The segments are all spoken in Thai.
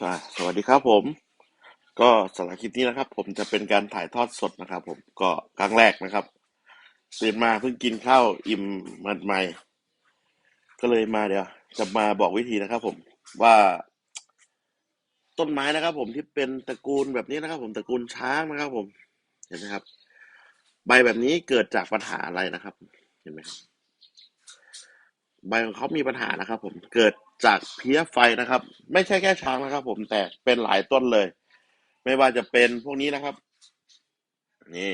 สวสวัสดีครับผม ก็สำหรับคลิปนี้นะครับ ผมจะเป็นการถ่ายทอดสดนะครับ ผมก็ครั้งแรกนะครับตื่นมาเพิ่งกินข้าวอิ่มมันใหม่ ก็เลยมาเดี๋ยว จะมาบอกวิธีนะครับ ผมว่า ต้นไม้นะครับ ผมที่เป็นตระกูลแบบนี้นะครับ ผมตระกูลช้างนะครับ ผม เห็นไหมครับ ใบแบบนี้เกิดจากปัญหาอะไรนะครับ เห็นไหมครับใบของเขามีปัญหานะครับ ผมเกิด จากเพี้ยไฟนะครับ ไม่ใช่แค่ช้างนะครับ ผมแต่เป็นหลายต้นเลย ไม่ว่าจะเป็นพวกนี้นะครับ นี่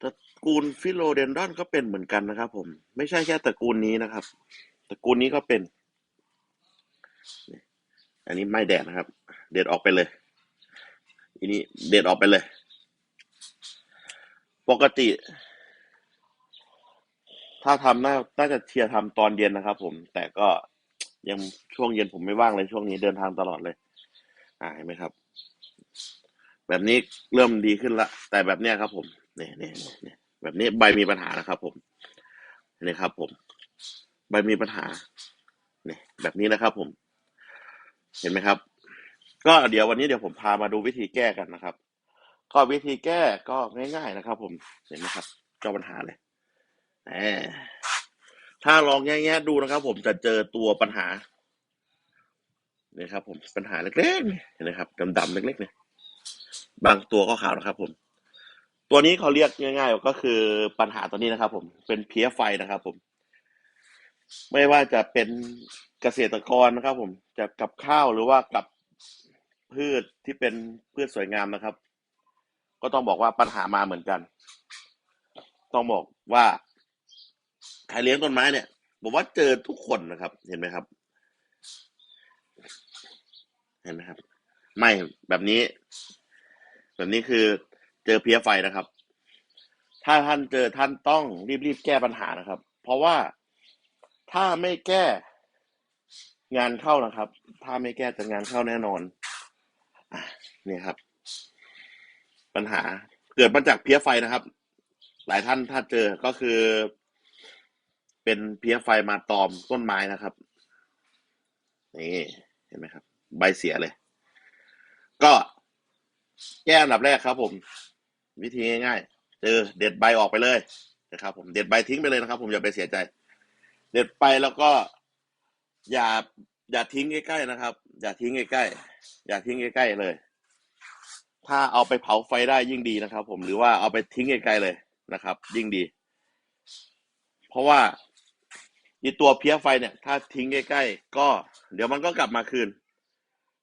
ตระกูลฟิโลเดนดอนก็เป็นเหมือนกันนะครับ ผม ไม่ใช่แค่ตระกูลนี้นะครับ ตระกูลนี้ก็เป็น อันนี้ไม่แดดนะครับ เด็ดออกไปเลยอันนี้เด็ดออกไปเลย ปกติ ถ้าทำน่าน่าจะเทียร์ทำตอนเย็นนะครับ ผม แต่ก็ยังช่วงเย็นผมไม่ว่างเลยช่วงนี้เดินทางตลอดเลย อ่าเห็นไหมครับ แบบนี้เริ่มดีขึ้นละ แต่แบบเนี้ยครับ ผมเนี่ยเนี่ยเนี่ยแบบนี้ใบมีปัญหานะครับ ผมนี่ครับ ผม ใบมีปัญหาเนี่ยแบบนี้นะครับ ผม เห็นไหมครับ ก็เดี๋ยววันนี้เดี๋ยวผมพามาดูวิธีแก้กันนะครับ ก็วิธีแก้ก็ง่าย ๆนะครับ ผมเห็นไหมครับเจ้าปัญหาเลย ถ้าลองแง่ๆดูนะครับ ผมจะเจอตัวปัญหาเนี่ยครับ ผมปัญหาเล็กๆเห็นไหมครับดำๆเล็กๆเนี่ยบางตัวก็ขาวนะครับ ผม ตัวนี้เขาเรียกง่าย ๆ ก็คือปัญหาตัวนี้นะครับ ผมเป็นเพี้ยไฟนะครับ ผม ไม่ว่าจะเป็นเกษตรกรนะครับ ผมจะกับข้าวหรือว่ากับพืชที่เป็นพืชสวยงามนะครับ ก็ต้องบอกว่าปัญหามาเหมือนกัน ต้องบอกว่า ใครเลี้ยงต้นไม้เนี่ยผมว่าเจอทุกคนนะครับ เห็นไหมครับ เห็นไหมครับ ไม่แบบนี้ แบบนี้คือเจอเพี้ยไฟนะครับ ถ้าท่านเจอท่านต้องรีบๆแก้ปัญหานะครับ เพราะว่าถ้าไม่แก้งานเข้านะครับ ถ้าไม่แก้จะงานเข้าแน่นอนอนี่ครับ ปัญหาเกิดมาจากเพี้ยไฟนะครับ หลายท่านถ้าเจอก็คือ เป็นเพี้ยไฟมาตอมต้นไม้นะครับ นี่เห็นไหมครับ ใบเสียเลย ก็แก้อันดับแรกครับ ผม วิธีง่ายๆเจอเด็ดใบออกไปเลยนะครับ ผมเด็ดใบทิ้งไปเลยนะครับ ผมอย่าไปเสียใจ เด็ดไปแล้วก็ อย่า อย่าทิ้งใกล้ๆนะครับ อย่าทิ้งใกล้ๆอย่าทิ้งใกล้ๆเลย ถ้าเอาไปเผาไฟได้ยิ่งดีนะครับ ผมหรือว่าเอาไปทิ้งไกลๆเลยนะครับ ยิ่งดี เพราะว่า อีตัวเพี้ยไฟเนี่ย ถ้าทิ้งใกล้ๆก็ เดี๋ยวมันก็กลับมาคืน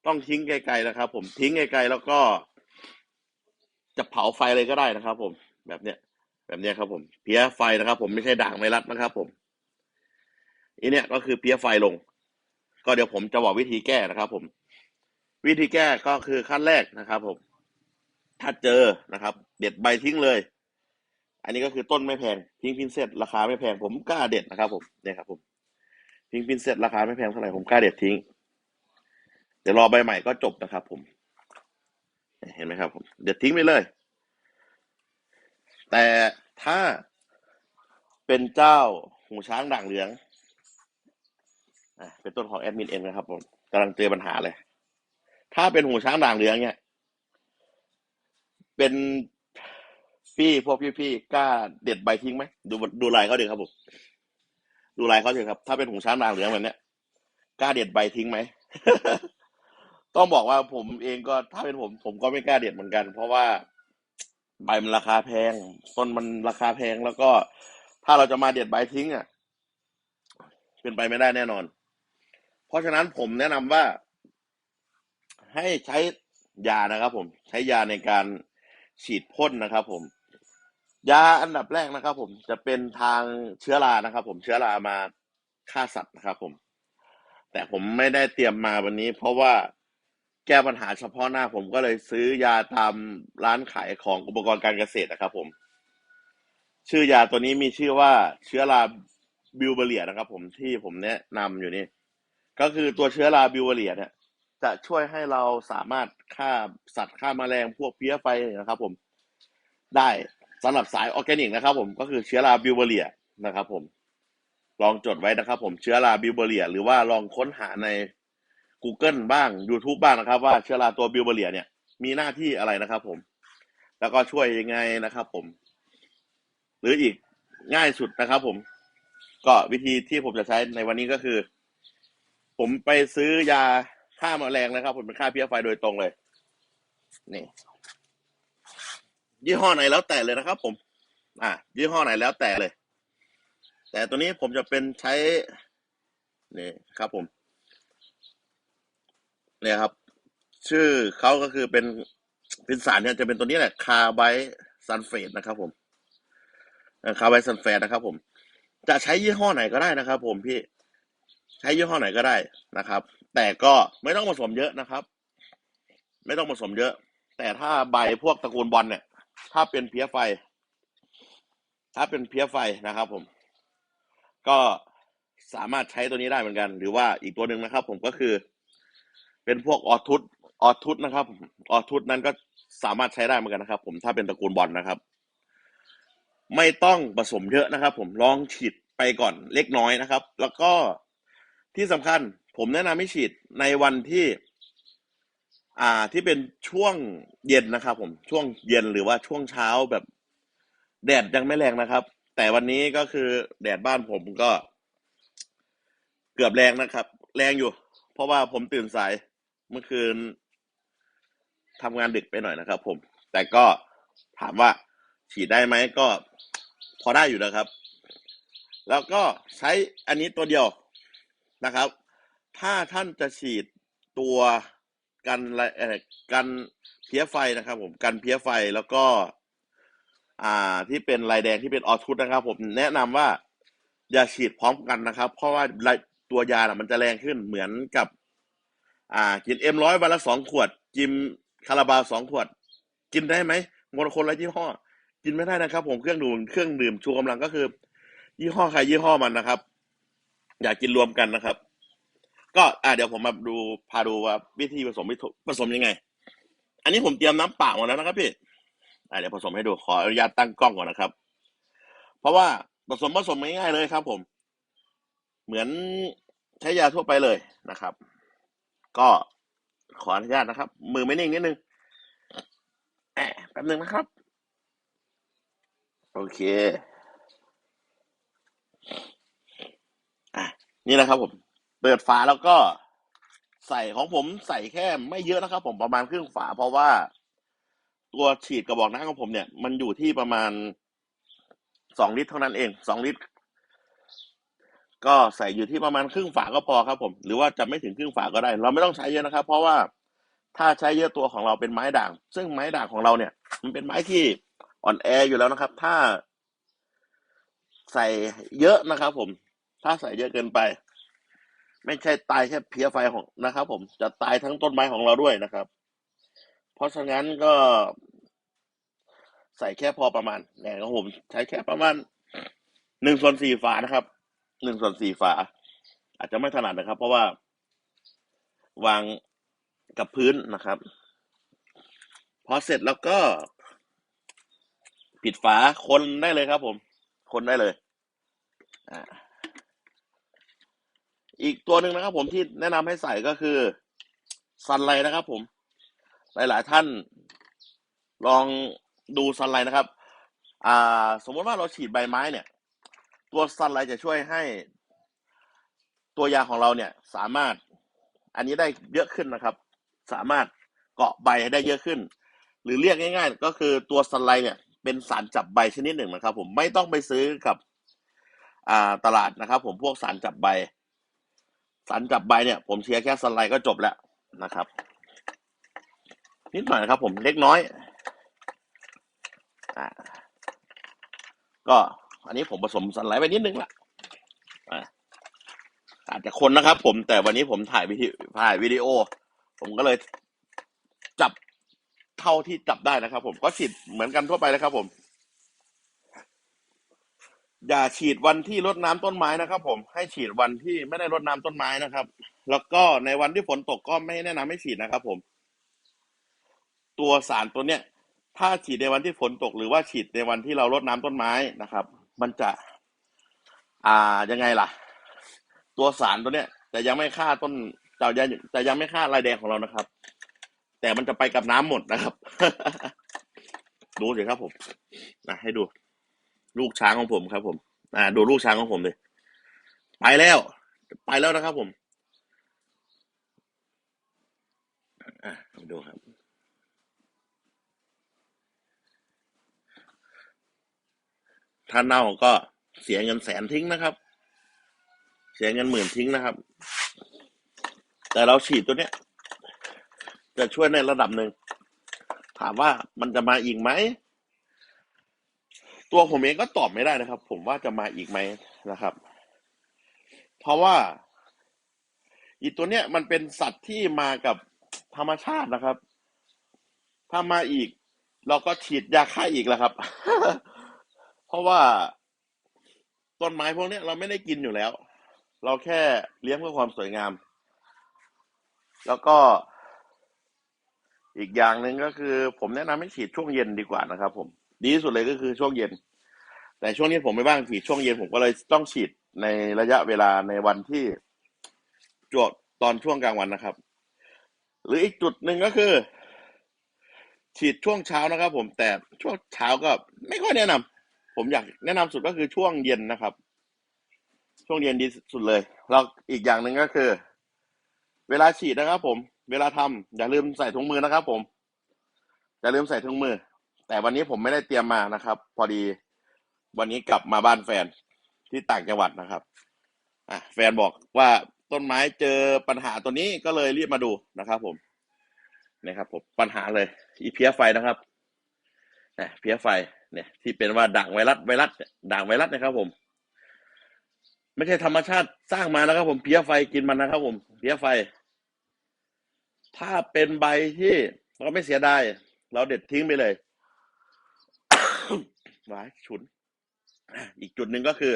ต้องทิ้งไกลๆนะครับ ผมทิ้งไกลๆแล้วก็ จะเผาไฟเลยก็ได้นะครับ ผมแบบเนี้ย แบบเนี้ยครับ ผม เพี้ยไฟนะครับ ผมไม่ใช่ด่างไวรัสนะครับ ผมอันเนี้ยก็คือเพี้ยไฟลง ก็เดี๋ยวผมจะบอกวิธีแก้นะครับ ผม วิธีแก้ก็คือขั้นแรกนะครับ ผม ถ้าเจอนะครับ เด็ดใบทิ้งเลย อันนี้ก็คือต้นไม่แพงพิงพินเซตราคาไม่แพงผมกล้าเด็ดนะครับ ผมเนี่ยครับผมพิงพินเซตราคาไม่แพงเท่าไหร่ผมกล้าเด็ดทิ้ง เดี๋ยวรอใบใหม่ก็จบนะครับ ผม เห็นไหมครับ ผมเด็ดทิ้งไปเลย แต่ถ้าเป็นเจ้าหูช้างด่างเหลืองอเป็นต้นของแอดมินเอ็นนะครับผมกำลังเจอปัญหาเลย ถ้าเป็นหูช้างด่างเหลืองเนี่ย เป็น พี่พวกพี่ๆกล้าเด็ดใบทิ้งไหมดูดูลายเขาดีครับผมดูลายเขาดีครับ ถ้าเป็นหูช้างด่างเหลืองแบบเนี้ยกล้าเด็ดใบทิ้งไหม ต้องบอกว่าผมเองก็ถ้าเป็นผม ผมก็ไม่กล้าเด็ดเหมือนกัน เพราะว่าใบมันราคาแพง ต้นมันราคาแพงแล้วก็ ถ้าเราจะมาเด็ดใบทิ้งอะ เป็นไปไม่ได้แน่นอน เพราะฉะนั้นผมแนะนำว่า ให้ใช้ยานะครับ ผม ใช้ยาในการฉีดพ่นนะครับ ผม ยาอันดับแรกนะครับ ผมจะเป็นทางเชื้อรานะครับ ผมเชื้อรามาฆ่าสัตว์นะครับ ผม แต่ผมไม่ได้เตรียมมาวันนี้ เพราะว่าแก้ปัญหาเฉพาะหน้าผมก็เลยซื้อยาตามร้านขายของอุปกรณ์การเกษตรนะครับ ผม ชื่อยาตัวนี้มีชื่อว่าเชื้อราบิวเบเรียนะครับ ผมที่ผมแนะนำอยู่นี่ก็คือตัวเชื้อราบิวเบเรียเนี่ย จะช่วยให้เราสามารถฆ่าสัตว์ฆ่าแมลงพวกเพี้ยไฟนะครับ ผมได้ สำหรับสายออร์แกนิกนะครับผมก็คือเชื้อราบิวเบเรียนะครับผมลองจดไว้นะครับผมเชื้อราบิวเบอเรีย หรือว่าลองค้นหาใน Google บ้าง YouTube บ้างนะครับ ว่าเชื้อราตัวบิวเบอเรีย เนี่ย มีหน้าที่อะไรนะครับผม แล้วก็ช่วยยังไงนะครับผม หรืออีกง่ายสุดนะครับผม ก็วิธีที่ผมจะใช้ในวันนี้ก็คือ ผมไปซื้อยาฆ่าแมลงนะครับ ผมเป็นฆ่าเพี้ยไฟโดยตรงเลย นี่ ยี่ห้อไหนแล้วแต่เลยนะครับ ผม อ่ายี่ห้อไหนแล้วแต่เลย แต่ตัวนี้ผมจะเป็นใช้นี่ครับผม เนี่ยครับ ชื่อเขาก็คือเป็นเป็นสารเนี่ยจะเป็นตัวนี้แหละคาร์ไบซัลเฟตนะครับผมคาร์ไบซัลเฟตนะครับ ผม จะใช้ยี่ห้อไหนก็ได้นะครับ ผมพี่ใช้ยี่ห้อไหนก็ได้นะครับ แต่ก็ไม่ต้องผสมเยอะนะครับ ไม่ต้องผสมเยอะ แต่ถ้าใบพวกตระกูลบอลเนี่ย ถ้าเป็นเพี้ยไฟ ถ้าเป็นเพี้ยไฟนะครับผม ก็สามารถใช้ตัวนี้ได้เหมือนกัน หรือว่าอีกตัวหนึ่งนะครับ ผมก็คือ เป็นพวกออทุตออทุตนะครับออทุตนั้นก็สามารถใช้ได้เหมือนกันนะครับ ผมถ้าเป็นตระกูลบอลนะครับ ไม่ต้องผสมเยอะนะครับ ผมลองฉีดไปก่อนเล็กน้อยนะครับ แล้วก็ที่สำคัญ ผมแนะนำให้ฉีดในวันที่ อ่าที่เป็นช่วงเย็นนะครับ ผมช่วงเย็นหรือว่าช่วงเช้าแบบ แดดยังไม่แรงนะครับ แต่วันนี้ก็คือแดดบ้านผมก็ เกือบแรงนะครับ แรงอยู่ เพราะว่าผมตื่นสายเมื่อคืนทำงานดึกไปหน่อยนะครับ ผม แต่ก็ถามว่าฉีดได้ไหมก็พอได้อยู่นะครับ แล้วก็ใช้อันนี้ตัวเดียวนะครับ ถ้าท่านจะฉีดตัว กันละเอ่อกันเพี้ยไฟนะครับผมกันเพี้ยไฟแล้วก็ อ่าที่เป็นลายแดงที่เป็นออทุตนะครับ ผมแนะนำว่าอย่าฉีดพร้อมกันนะครับ เพราะว่าตัวยาน่ะมันจะแรงขึ้นเหมือนกับ อ่า กินเอ็มร้อยวันละสองขวดจิมคาราบาวสองขวด กินได้ไหมมนคนละยี่ห้อ กินไม่ได้นะครับ ผมเครื่องดื่มเครื่องดื่มชูกำลังก็คือ ยี่ห้อใครยี่ห้อมันนะครับ อย่ากินรวมกันนะครับ ก็อ่าเดี๋ยวผมมาดูพาดูว่าวิธีผสมวิธีผสมยังไง อันนี้ผมเตรียมน้ำเปล่ามาแล้วนะครับพี่อ่าเดี๋ยวผสมให้ดูขออนุญาตตั้งกล้องก่อนนะครับ เพราะว่าผสมผสมง่ายๆเลยครับ ผม เหมือนใช้ยาทั่วไปเลยนะครับ ก็ขออนุญาตนะครับ มือไม่นิ่งนิดนึงแอะแป๊บนึงนะครับ โอเคอะนี่นะครับผม เปิดฝาแล้วก็ใส่ของผมใส่แค่ไม่เยอะนะครับ ผมประมาณครึ่งฝา เพราะว่าตัวฉีดกระบอกน้ำของผมเนี่ย มันอยู่ที่ประมาณสองลิตรเท่านั้นเองสองลิตร ก็ใส่อยู่ที่ประมาณครึ่งฝาก็พอครับ ผม หรือว่าจะไม่ถึงครึ่งฝาก็ได้ เราไม่ต้องใช้เยอะนะครับ เพราะว่าถ้าใช้เยอะตัวของเราเป็นไม้ด่าง ซึ่งไม้ด่างของเราเนี่ย มันเป็นไม้ที่อ่อนแออยู่แล้วนะครับ ถ้าใส่เยอะนะครับ ผม ถ้าใส่เยอะเกินไป ไม่ใช่ตายแค่เพียไฟของนะครับ ผมจะตายทั้งต้นไม้ของเราด้วยนะครับ เพราะฉะนั้นก็ใส่แค่พอประมาณแหนของผมใช้แค่ประมาณหนึ่งส่วนสี่ฝานะครับหนึ่งส่วนสี่ฝา อาจจะไม่ถนัดนะครับ เพราะว่า วางกับพื้นนะครับพอเสร็จแล้วก็ปิดฝาคนได้เลยครับผม คนได้เลย อ่า อีกตัวหนึ่งนะครับ ผมที่แนะนำให้ใส่ก็คือซันไลนะครับ ผม หลาย ๆ ท่านลองดูซันไลนะครับ อ่า สมมติว่าเราฉีดใบไม้เนี่ย ตัวซันไลจะช่วยให้ ตัวยาของเราเนี่ย สามารถ อันนี้ได้เยอะขึ้นนะครับ สามารถเกาะใบได้เยอะขึ้น หรือเรียกง่าย ๆ ก็คือตัวซันไลเนี่ย เป็นสารจับใบชนิดหนึ่งนะครับ ผมไม่ต้องไปซื้อกับ อ่าตลาดนะครับ ผมพวกสารจับใบ สารจับใบเนี่ย ผมเชียร์แค่สไลด์ก็จบแล้วนะครับ นิดหน่อยนะครับ ผมเล็กน้อยอ่าก็อันนี้ผมผสมสไลด์ไปนิดนึงละอ่าอาจจะคนนะครับ ผมแต่วันนี้ผมถ่ายวิดีถ่ายวิดีโอ ผมก็เลยจับเท่าที่จับได้นะครับ ผมก็ฉีดเหมือนกันทั่วไปเลยครับ ผม อย่าฉีดวันที่รดน้ำต้นไม้นะครับ ผมให้ฉีดวันที่ไม่ได้รดน้ำต้นไม้นะครับ แล้วก็ในวันที่ฝนตกก็ไม่แนะนำให้ฉีดนะครับ ผม ตัวสารตัวเนี้ย ถ้าฉีดในวันที่ฝนตก หรือว่าฉีดในวันที่เรารดน้ำต้นไม้นะครับ มันจะ อ่ายังไงล่ะ ตัวสารตัวเนี้ยแต่ยังไม่ฆ่าต้นแต่ยังแต่ยังไม่ฆ่าลายแดงของเรานะครับ แต่มันจะไปกับน้ำหมดนะครับ ดูสิครับผมนะให้ดู ลูกช้างของผมครับ ผม อ่า ดูลูกช้างของผมเลย ไปแล้ว ไปแล้วนะครับ ผม อะดูครับ ถ้าเน่าก็เสียเงินแสนทิ้งนะครับ เสียเงินหมื่นทิ้งนะครับ แต่เราฉีดตัวเนี้ย จะช่วยในระดับหนึ่ง ถามว่ามันจะมาอีกไหม ตัวผมเองก็ตอบไม่ได้นะครับ ผมว่าจะมาอีกไหมนะครับ เพราะว่าอีตัวเนี้ยมันเป็นสัตว์ที่มากับธรรมชาตินะครับ ถ้ามาอีก เราก็ฉีดยาฆ่าอีกแล้วครับ เพราะว่าต้นไม้พวกเนี้ยเราไม่ได้กินอยู่แล้ว เราแค่เลี้ยงเพื่อความสวยงาม แล้วก็อีกอย่างหนึ่งก็คือ ผมแนะนำให้ฉีดช่วงเย็นดีกว่านะครับผม ดีที่สุดเลยก็คือช่วงเย็น แต่ช่วงนี้ผมไม่บ้างฉีดช่วงเย็นผมก็เลยต้องฉีดในระยะเวลาในวันที่จวดตอนช่วงกลางวันนะครับ หรืออีกจุดหนึ่งก็คือ ฉีดช่วงเช้านะครับ ผมแต่ช่วงเช้าก็ไม่ค่อยแนะนำผมอยากแนะนำสุดก็คือช่วงเย็นนะครับ ช่วงเย็นดีสุดเลยแล้วอีกอย่างหนึ่งก็คือ เวลาฉีดนะครับ ผม เวลาทำอย่าลืมใส่ถุงมือนะครับ ผมอย่าลืมใส่ถุงมือ แต่วันนี้ผมไม่ได้เตรียมมานะครับ พอดีวันนี้กลับมาบ้านแฟนที่ต่างจังหวัดนะครับอะแฟนบอกว่าต้นไม้เจอปัญหาตัวนี้ก็เลยรีบมาดูนะครับ ผมนะครับผมปัญหาเลย อีเพียไฟนะครับนะเพียไฟเนี่ย ที่เป็นว่าด่างไวรัสไวรัสด่างไวรัสนะครับ ผม ไม่ใช่ธรรมชาติสร้างมานะครับ ผมเพียไฟกินมันนะครับ ผมเพียไฟ ถ้าเป็นใบที่เราไม่เสียดายเราเด็ดทิ้งไปเลย วายฉุน อีกจุดหนึ่งก็คือ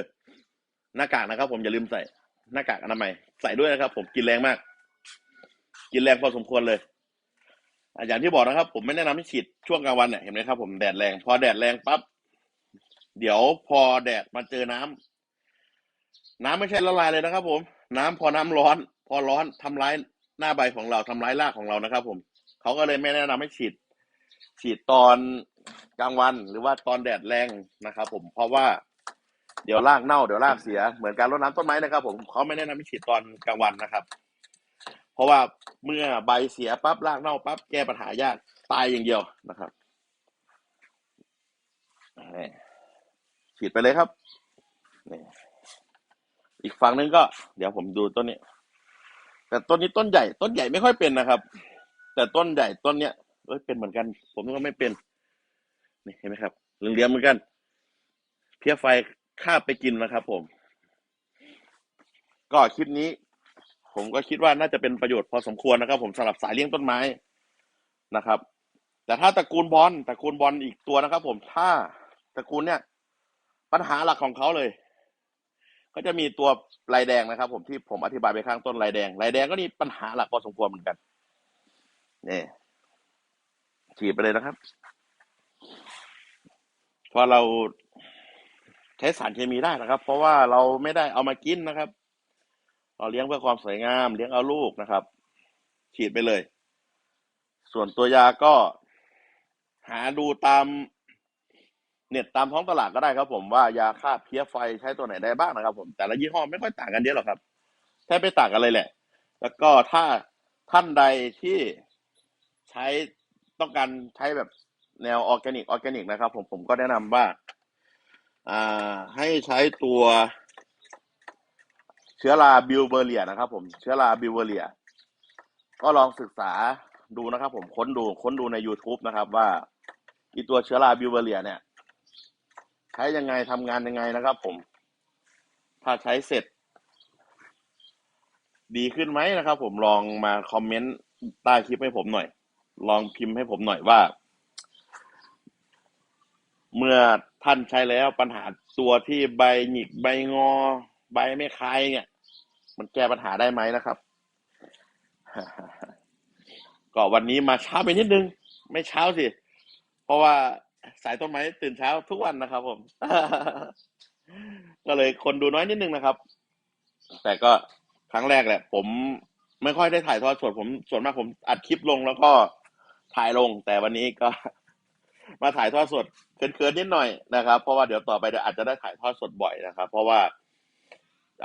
หน้ากากนะครับ ผมอย่าลืมใส่หน้ากากอนามัยใส่ด้วยนะครับ ผมกินแรงมาก กินแรงพอสมควรเลยอย่างที่บอกนะครับ ผมไม่แนะนำให้ฉีดช่วงกลางวันเนี่ยเห็นไหมครับ ผมแดดแรง พอแดดแรงปั๊บเดี๋ยวพอแดดมาเจอน้ำน้ำไม่ใช่ละลายเลยนะครับ ผม น้ำพอน้ำร้อน พอร้อนทำร้ายหน้าใบของเราทำร้ายรากของเรานะครับ ผมเขาก็เลยไม่แนะนำให้ฉีด ฉีดตอน กลางวันหรือว่าตอนแดดแรงนะครับ ผมเพราะว่าเดี๋ยวรากเน่าเดี๋ยวรากเสียเหมือนการรดน้ำต้นไม้นะครับ ผมเขาไม่แนะนำให้ฉีดตอนกลางวันนะครับ เพราะว่าเมื่อใบเสียปั๊บรากเน่าปั๊บแก้ปัญหายากตายอย่างเดียวนะครับฉีดไปเลยครับนี่อีกฝั่งนึงก็ เดี๋ยวผมดูต้นนี้ แต่ต้นนี้ต้นใหญ่ ต้นใหญ่ไม่ค่อยเป็นนะครับ แต่ต้นใหญ่ต้นเนี้ยเอ้ยเป็นเหมือนกัน ผมก็ไม่เป็น นี่เห็นไหมครับเหลืองๆเหมือนกัน เพี้ยไฟคาบไปกินนะครับ ผม ก็คลิปนี้ ผมก็คิดว่าน่าจะเป็นประโยชน์พอสมควรนะครับ ผมสำหรับสายเลี้ยงต้นไม้นะครับ แต่ถ้าตระกูลบอลตระกูลบอลอีกตัวนะครับ ผมถ้าตระกูลเนี่ย ปัญหาหลักของเขาเลย ก็จะมีตัวลายแดงนะครับ ผมที่ผมอธิบายไปข้างต้นลายแดงลายแดงก็นี่ปัญหาหลักพอสมควรเหมือนกันนี่ฉีดไปเลยนะครับ พอเราใช้สารเคมีได้นะครับ เพราะว่าเราไม่ได้เอามากินนะครับ เราเลี้ยงเพื่อความสวยงาม เลี้ยงเอาลูกนะครับ ฉีดไปเลย ส่วนตัวยาก็หาดูตามเน็ตตามท้องตลาดก็ได้ครับ ผมว่ายาฆ่าเพี้ยไฟใช้ตัวไหนได้บ้างนะครับ ผมแต่ละยี่ห้อไม่ค่อยต่างกันเยอะหรอกครับแทบไม่ต่างกันเลยแหละ แล้วก็ถ้าท่านใดที่ใช้ต้องการใช้แบบ แนวออร์แกนิกออร์แกนิกนะครับผมผมก็แนะนำว่าอ่าให้ใช้ตัวเชื้อราบิวเบอร์เรียนะครับผมเชื้อราบิวเบอร์เรีย ก็ลองศึกษาดูนะครับผมค้นดูค้นดูใน YouTube นะครับ ว่าอีตัวเชื้อราบิวเบอร์เรีย เนี่ย ใช้ยังไงทำงานยังไงนะครับ ผม ถ้าใช้เสร็จ ดีขึ้นไหมนะครับ ผมลองมาคอมเมนต์ใต้คลิปให้ผมหน่อย ลองพิมพ์ให้ผมหน่อยว่า เมื่อท่านใช้แล้วปัญหาตัวที่ใบหงิกใบงอ ใบไม่คายเนี่ย มันแก้ปัญหาได้ไหมนะครับ ก็วันนี้มาเช้าไปนิดนึง ไม่เช้าสิ เพราะว่าสายต้นไม้ตื่นเช้าทุกวันนะครับผม ก็เลยคนดูน้อยนิดนึงนะครับ แต่ก็ครั้งแรกแหละ ผมไม่ค่อยได้ถ่ายทอดสดผมส่วนมากผมอัดคลิปลงแล้วก็ถ่ายลง แต่วันนี้ก็ มาถ่ายทอดสดเคินๆนิดหน่อยนะครับ เพราะว่าเดี๋ยวต่อไปเดี๋ยวอาจจะได้ถ่ายทอดสดบ่อยนะครับ เพราะว่า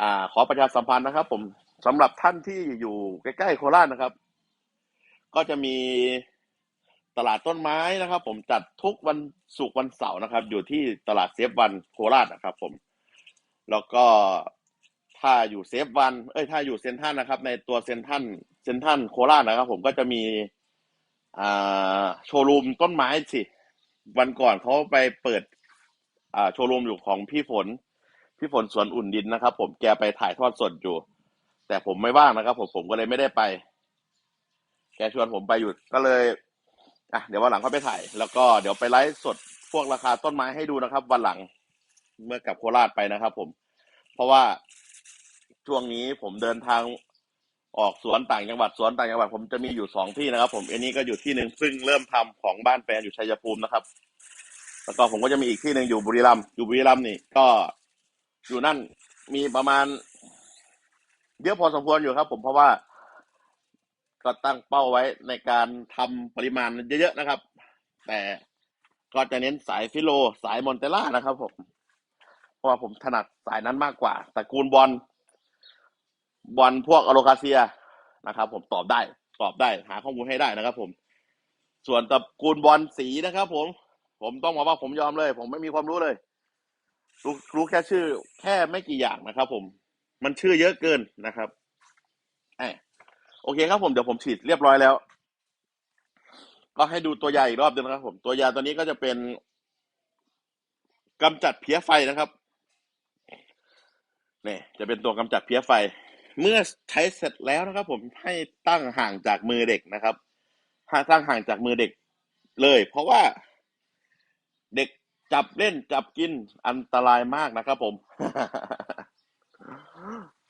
อ่า ขอประชาสัมพันธ์นะครับ ผมสำหรับท่านที่อยู่ใกล้ๆโคราชนะครับ ก็จะมีตลาดต้นไม้นะครับ ผมจัดทุกวันศุกร์วันเสาร์นะครับ อยู่ที่ตลาดเซฟวันโคราชนะครับ ผม แล้วก็ถ้าอยู่เซฟวัน เอ้ยถ้าอยู่เซนทันนะครับ ในตัวเซนทันเซนทันโคราชนะครับ ผมก็จะมีอ่าโชว์รูมต้นไม้สิ วันก่อนเขาไปเปิด อ่าโชว์รูมอยู่ของพี่ฝน พี่ฝนสวนอุ่นดินนะครับ ผมแกไปถ่ายทอดสดอยู่ แต่ผมไม่ว่างนะครับ ผมผมก็เลยไม่ได้ไป แกชวนผมไปอยู่ก็เลยอะเดี๋ยววันหลังเขาไปถ่าย แล้วก็เดี๋ยวไปไลฟ์สดพวกราคาต้นไม้ให้ดูนะครับ วันหลังเมื่อกลับโคราชไปนะครับ ผม เพราะว่าช่วงนี้ผมเดินทาง ออกสวนต่างจังหวัดสวนต่างจังหวัดผมจะมีอยู่สองที่นะครับ ผมอันนี้ก็อยู่ที่หนึ่งซึ่งเริ่มทำของบ้านแฟนอยู่ชัยภูมินะครับ แล้วก็ผมก็จะมีอีกที่หนึ่งอยู่บุรีรัมย์อยู่บุรีรัมย์นี่ก็อยู่นั่นมีประมาณเยอะพอสมควรอยู่ครับ ผมเพราะว่า ก็ตั้งเป้าไว้ในการทำปริมาณเยอะๆนะครับ แต่ก็จะเน้นสายฟิโล สายมอนเตล่านะครับ ผม เพราะว่าผมถนัดสายนั้นมากกว่าตระกูลบอล บอลพวกอโลคาเซียนะครับ ผมตอบได้ตอบได้หาข้อมูลให้ได้นะครับ ผม ส่วนตระกูลบอลสีนะครับ ผม ผมต้องบอกว่าผมยอมเลย ผมไม่มีความรู้เลยรู้รู้แค่ชื่อ แค่ไม่กี่อย่างนะครับ ผม มันชื่อเยอะเกินนะครับอโอเคครับผมเดี๋ยวผมฉีดเรียบร้อยแล้ว ก็ให้ดูตัวยาอีกรอบหนึงนะครับ ผม ตัวยาตัวนี้ก็จะเป็นกำจัดเพี้ยไฟนะครับนี่จะเป็นตัวกำจัดเพี้ยไฟ เมื่อใช้เสร็จแล้วนะครับผมให้ตั้งห่างจากมือเด็กนะครับให้ตั้งห่างจากมือเด็กเลย เพราะว่าเด็กจับเล่นจับกินอันตรายมากนะครับผม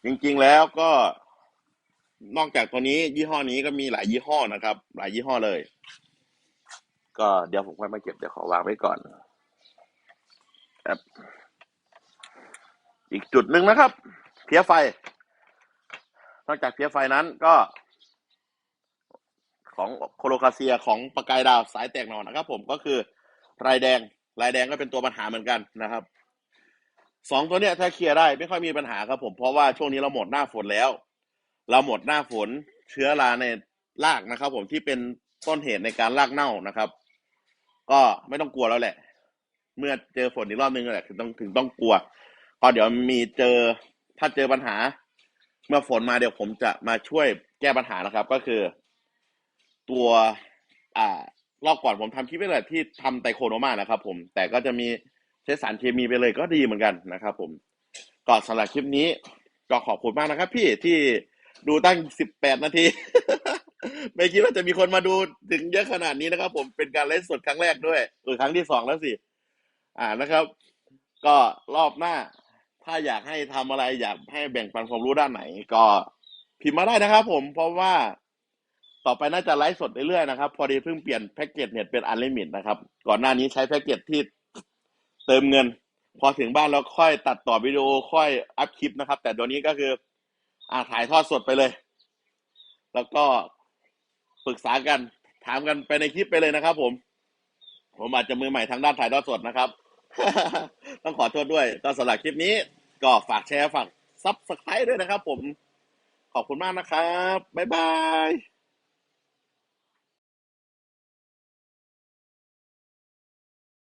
จริงๆแล้วก็นอกจากตัวนี้ ยี่ห้อนี้ก็มีหลายยี่ห้อนะครับ หลายยี่ห้อเลย ก็เดี๋ยวผมค่อยมาเก็บเดี๋ยวขอวางไว้ก่อนครับอีกจุดหนึ่งนะครับเพี้ยไฟ นอกจากเพี้ยไฟนั้นก็ ของโคโลคาเซียของประกายดาวสายแตกหนอนนะครับ ผมก็คือลายแดงลายแดงก็เป็นตัวปัญหาเหมือนกันนะครับสองตัวเนี้ยถ้าเคลียร์ได้ไม่ค่อยมีปัญหาครับผมเพราะว่าช่วงนี้เราหมดหน้าฝนแล้ว เราหมดหน้าฝนเชื้อราในรากนะครับ ผมที่เป็นต้นเหตุในการรากเน่านะครับ ก็ไม่ต้องกลัวแล้วแหละ เมื่อเจอฝนอีกรอบนึงแหละถึงต้องถึงต้องกลัวพอเดี๋ยวมีเจอถ้าเจอปัญหา เมื่อฝนมาเดี๋ยวผมจะมาช่วยแก้ปัญหานะครับ ก็คือ ตัวอ่ารอบก่อนผมทำคลิปไปเลยที่ทำไตโคโนมานะครับ ผม แต่ก็จะมีใช้สารเคมีไปเลยก็ดีเหมือนกันนะครับ ผมก็สำหรับคลิปนี้ก็ขอบคุณมากนะครับ พี่ที่ดูตั้งสิบแปดนาที ไม่คิดว่าจะมีคนมาดูถึงเยอะขนาดนี้นะครับ ผมเป็นการไลฟ์สดครั้งแรกด้วยเออครั้งที่สองแล้วสิอ่านะครับ ก็รอบหน้า ถ้าอยากให้ทำอะไรอยากให้แบ่งปันความรู้ด้านไหน ก็พิมพ์มาได้นะครับ ผมเพราะว่าต่อไปน่าจะไลฟ์สดเรื่อยๆนะครับ พอดีเพิ่งเปลี่ยนแพ็กเกจเน็ตเป็นอันลิมิตนะครับ ก่อนหน้านี้ใช้แพ็กเกจที่เติมเงิน พอถึงบ้านแล้วค่อยตัดต่อวิดีโอค่อยอัพคลิปนะครับ แต่ตัวนี้ก็คืออ่าถ่ายทอดสดไปเลย แล้วก็ปรึกษากันถามกันไปในคลิปไปเลยนะครับ ผม ผมอาจจะมือใหม่ทางด้านถ่ายทอดสดนะครับ ต้องขอโทษด้วยก็สำหรับคลิปนี้ ก็ฝากแชร์ฝากซับสไครต์ด้วยนะครับผม ขอบคุณมากนะครับ บ๊ายบาย